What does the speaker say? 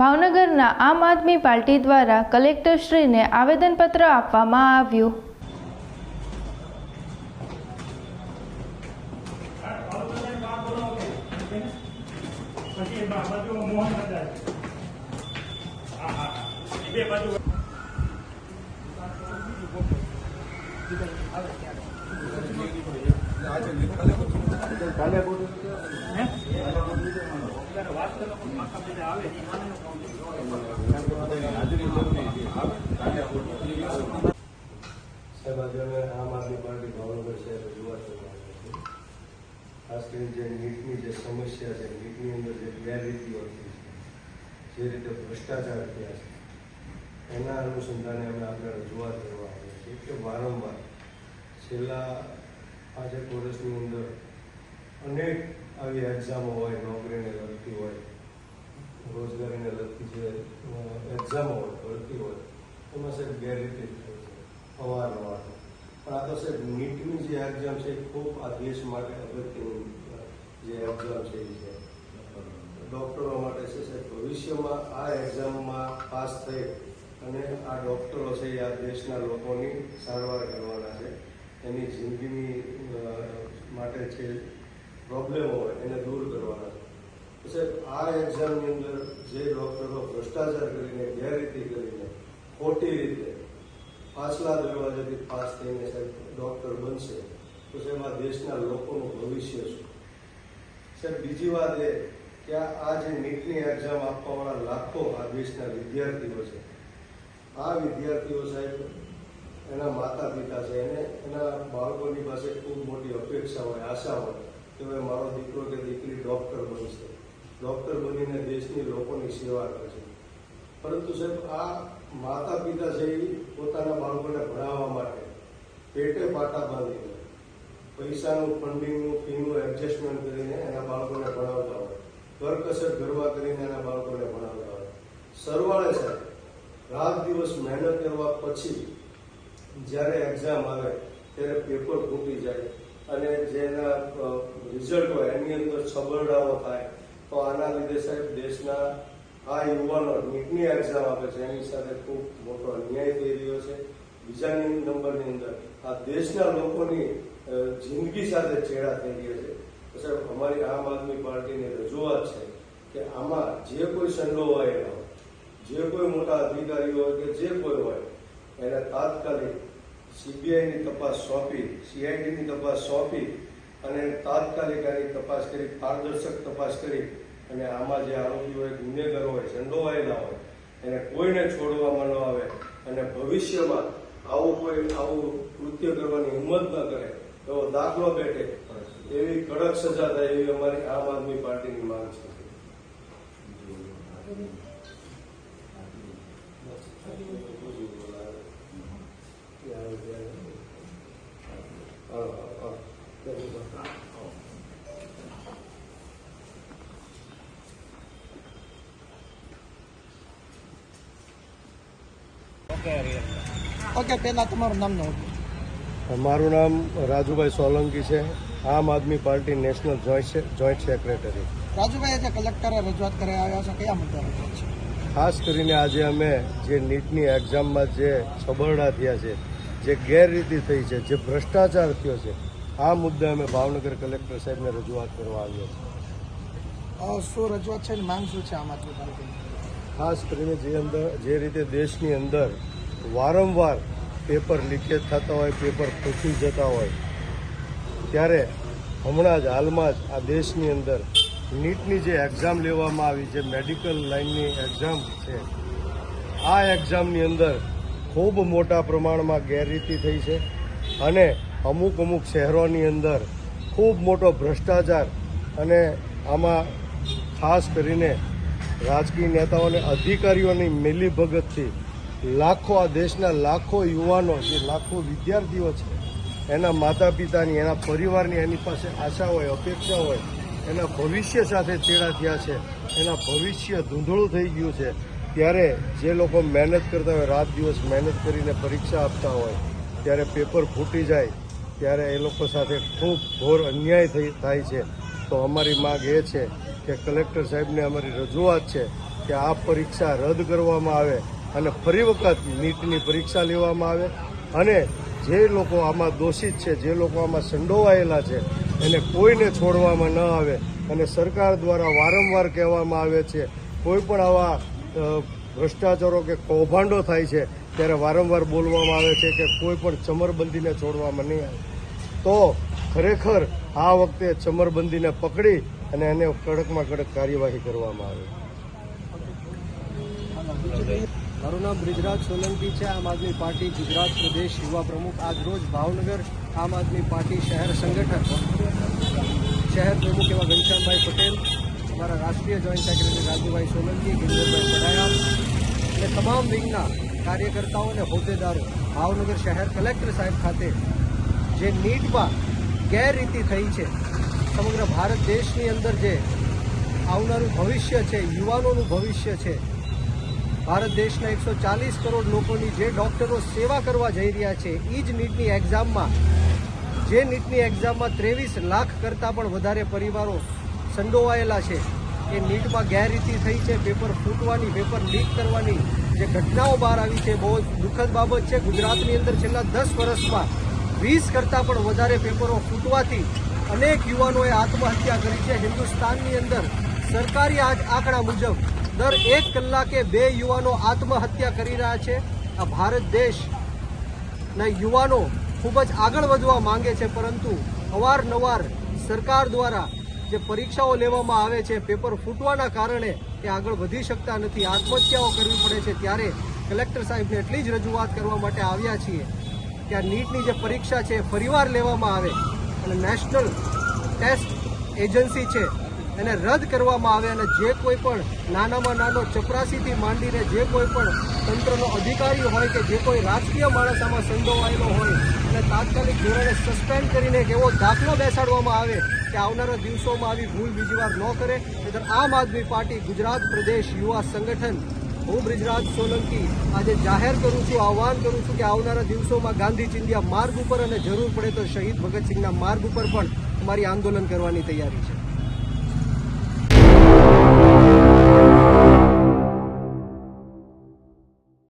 ભાવનગરના આમ આદમી પાર્ટી દ્વારા કલેક્ટરશ્રીને આવેદનપત્ર આપવામાં આવ્યું. સાહેબ, આજે અમે આમ આદમી પાર્ટી ભાવનગર શહેર રજૂઆત કરવા આવ્યા છીએ. ખાસ કરીને જે નીટની જે સમસ્યા છે, નીટની અંદર જે ગેરરીતિઓ થઈ જે રીતે ભ્રષ્ટાચાર થયા એના અનુસંધાને અમે આપણે રજૂઆત કરવા આવ્યા છીએ કે વારંવાર છેલ્લા પાંચેક વર્ષની અંદર અનેક આવી એક્ઝામો હોય, નોકરીને લગતી હોય, રોજગારીને લગતી જે એક્ઝામો હોય, ભરતી હોય, એમાં સાહેબ ગેરરીતિ થાય છે, અવારનવાર. પણ આ તો સાહેબ નીટની જે એક્ઝામ છે ખૂબ આ દેશ માટે અગત્યની જે એક્ઝામ છે એ છે. ડૉક્ટરો માટે છે સાહેબ, ભવિષ્યમાં આ એક્ઝામમાં પાસ થઈ અને આ ડૉક્ટરો છે એ આ દેશના લોકોની સારવાર કરવાના છે. એની જિંદગીની માટે છે પ્રોબ્લેમો હોય એને દૂર કરવાના. તો સાહેબ, આ એક્ઝામની અંદર જે ડૉક્ટરો ભ્રષ્ટાચાર કરીને, ગેરરીતિ કરીને, ખોટી રીતે પાછલા દરવાજાથી પાસ થઈને સાહેબ ડૉક્ટર બનશે, તો સાહેબ આ દેશના લોકોનું ભવિષ્ય શું? સાહેબ, બીજી વાત એ કે આ જે નીટની એક્ઝામ આપવાવાળા લાખો આ દેશના વિદ્યાર્થીઓ છે, આ વિદ્યાર્થીઓ સાહેબ એના માતા પિતા છે એને એના બાળકોની પાસે ખૂબ મોટી અપેક્ષા હોય, આશા હોય કે હવે મારો દીકરો કે દીકરી ડૉક્ટર બનશે. ડૉક્ટર બનીને દેશની લોકોની સેવા કરશે પરંતુ સાહેબ, આ માતા પિતા છે એ પોતાના બાળકોને ભણાવવા માટે પેટે પાટા બાંધીને, પૈસાનું ફંડિંગનું ફીનું એડજસ્ટમેન્ટ કરીને એના બાળકોને ભણાવતા હોય. કરકસર ગરબા કરીને એના બાળકોને ભણાવતા હોય. સરવાળે સાહેબ, રાત દિવસ મહેનત કરવા પછી જ્યારે એક્ઝામ આવે, ત્યારે પેપર ફૂટી જાય અને જેના રિઝલ્ટ હોય, એની અંદર છબરડાઓ થાય, તો આના લીધે સાહેબ દેશના આ યુવાનો નીટની એક્ઝામ આપે છે, એની સાથે ખૂબ મોટો અન્યાય થઈ રહ્યો છે. બીજા નંબરની અંદર, આ દેશના લોકોની જિંદગી સાથે ચેડા થઈ રહ્યા છે. સાહેબ, અમારી આમ આદમી પાર્ટીની રજૂઆત છે કે આમાં જે કોઈ સંડોવાયેલા હોય, જે કોઈ મોટા અધિકારીઓ હોય કે જે કોઈ હોય એને તાત્કાલિક સીબીઆઈની તપાસ સોંપી સીઆઈડીની તપાસ સોંપી અને તાત્કાલિક આની તપાસ કરી, પારદર્શક તપાસ કરી અને આમાં જે આરોપીઓ હોય, ગુનેગારો હોય, સંડોવાયેલા હોય, એને કોઈને છોડવામાં ન આવે અને ભવિષ્યમાં આવું કોઈ આવું કૃત્ય કરવાની હિંમત ન કરે, એવો દાખલો બેઠે, એવી કડક સજા થાય એવી અમારી આમ આદમી પાર્ટીની માંગ છે. ઓકે પહેલા તમારું નામ નોંધ મારું નામ રાજુભાઈ સોલંકી છે. Aam Aadmi Party national joint secretary. Rajubhai આજે કલેક્ટરે રજૂઆત કરી આવ્યા છે કયા મુદ્દા રજૂઆત છે? ખાસ કરીને આજે અમે જે નીટની એક્ઝામમાં જે છબરડા થયા છે જે ગેરરીતિ થઈ છે જે ભ્રષ્ટાચાર થયો છે આ મુદ્દે અમે ભાવનગર કલેક્ટર સાહેબને રજૂઆત કરવા આવ્યા છીએ. શું રજૂઆત છે માંગ શું છે આમ આદમી ખાસ કરીને જે અંદર જે રીતે દેશની અંદર વારંવાર પેપર લીકેજ થતા હોય, પેપર ફૂટી જતા હોય, ત્યારે હમણાં જ હાલમાં જ આ દેશની અંદર નીટની જે એક્ઝામ લેવામાં આવી, જે મેડિકલ લાઇનની એક્ઝામ છે, આ એક્ઝામની અંદર ખૂબ મોટા પ્રમાણમાં ગેરરીતિ થઈ છે અને અમુક અમુક શહેરોની અંદર ખૂબ મોટો ભ્રષ્ટાચાર અને આમાં ખાસ કરીને રાજકીય નેતાઓ અને અધિકારીઓની મિલીભગતથી લાખો આ દેશના લાખો યુવાનો જે લાખો વિદ્યાર્થીઓ છે, એના માતા પિતાની એના પરિવારની એની પાસે આશા હોય, અપેક્ષા હોય, એના ભવિષ્ય સાથે ચેડા થયા છે, એના ભવિષ્ય ધૂંધળું થઈ ગયું છે, ત્યારે જે લોકો મહેનત કરતા હોય, રાત દિવસ મહેનત કરીને પરીક્ષા આપતા હોય, ત્યારે પેપર ફૂટી જાય, ત્યારે એ લોકો સાથે ખૂબ ઘોર અન્યાય થઈ, થાય છે. તો અમારી માગ એ છે કે કલેક્ટર સાહેબને અમારી રજૂઆત છે કે આ પરીક્ષા રદ કરવામાં આવે અને ફરી વખત નીટની પરીક્ષા લેવામાં આવે અને જે લોકો આમાં દોષિત છે, જે લોકો આમાં સંડોવાયેલા છે, એને કોઈને છોડવામાં ન આવે અને સરકાર દ્વારા વારંવાર કહેવામાં આવે છે, કોઈ પણ આવા ભ્રષ્ટાચારો કે કૌભાંડો થાય છે, ત્યારે વારંવાર બોલવામાં આવે છે કે કોઈ પણ ચમરબંધીને છોડવામાં નહીં આવે. તો ખરેખર આ વખતે ચમરબંધીને પકડી અને એને કડકમાં કડક કાર્યવાહી કરવામાં આવે. મારું નામ બ્રિજરાજ સોલંકી છે. આમ આદમી પાર્ટી ગુજરાત પ્રદેશ યુવા પ્રમુખ. આજ રોજ ભાવનગર આમ આદમી પાર્ટી શહેર સંગઠન, શહેર પ્રમુખ એવા ઘનશ્યામભાઈ પટેલ, અમારા રાષ્ટ્રીય જોઈન્ટ સેક્રેટરી રાજુભાઈ સોલંકી, ગિરિધરભાઈ પડાયા અને તમામ વિંગના કાર્યકર્તાઓ અને હોદ્દેદારો ભાવનગર શહેર કલેક્ટર સાહેબ ખાતે જે નીટમાં ગેરરીતિ થઈ છે સમગ્ર ભારત દેશની અંદર જે આવનારું ભવિષ્ય છે, યુવાનોનું ભવિષ્ય છે, ભારત દેશના એકસો ચાલીસ કરોડ લોકોની જે ડૉક્ટરો સેવા કરવા જઈ રહ્યા છે એ જ નીટની એક્ઝામમાં, જે નીટની એક્ઝામમાં ત્રેવીસ લાખ કરતાં પણ વધારે પરિવારો સંડોવાયેલા છે. એ નીટમાં ગેરરીતિ થઈ છે, પેપર ફૂટવાની, પેપર લીક કરવાની જે ઘટનાઓ બહાર આવી છે, બહુ દુઃખદ બાબત છે. ગુજરાતની અંદર છેલ્લા દસ વર્ષમાં વીસ કરતાં પણ વધારે પેપરો ફૂટવાથી અનેક યુવાનોએ આત્મહત્યા કરી છે. હિન્દુસ્તાનની અંદર સરકારી આંક- આંકડા મુજબ દર એક કલાકે બે યુવાનો આત્મહત્યા કરી રહ્યા છે. આ ભારત દેશના યુવાનો ખૂબ જ આગળ વધવા માંગે છે, પરંતુ અવારનવાર સરકાર દ્વારા જે પરીક્ષાઓ લેવામાં આવે છે, પેપર ફૂટવાના કારણે એ આગળ વધી શકતા નથી. આત્મહત્યાઓ કરવી પડે છે. ત્યારે કલેક્ટર સાહેબને એટલી જ રજૂઆત કરવા માટે આવ્યા છીએ કે આ નીટની જે પરીક્ષા છે ફરીવાર લેવામાં આવે. અને નેશનલ ટેસ્ટ એજન્સી છે. એને રદ કરવામાં આવે અને જે કોઈ પણ નાનામાં નાનો ચપરાસીથી માંડીને જે કોઈ પણ તંત્રનો અધિકારી હોય કે જે કોઈ રાજકીય માણસ આમાં સંડોવાયેલો હોય અને તાત્કાલિક ધોરણે સસ્પેન્ડ કરીને એક એવો દાખલો બેસાડવામાં આવે કે આવનારા દિવસોમાં આવી ભૂલ બીજી વાર ન કરે એટલે આમ આદમી પાર્ટી ગુજરાત પ્રદેશ યુવા સંગઠન હું બ્રિજરાજ સોલંકી આજે જાહેર કરું છું, આહવાન કરું છું કે આવનારા દિવસોમાં ગાંધી ચિંધ્યા માર્ગ ઉપર અને જરૂર પડે તો શહીદ ભગતસિંહના માર્ગ ઉપર પણ અમારી આંદોલન કરવાની તૈયારી છે.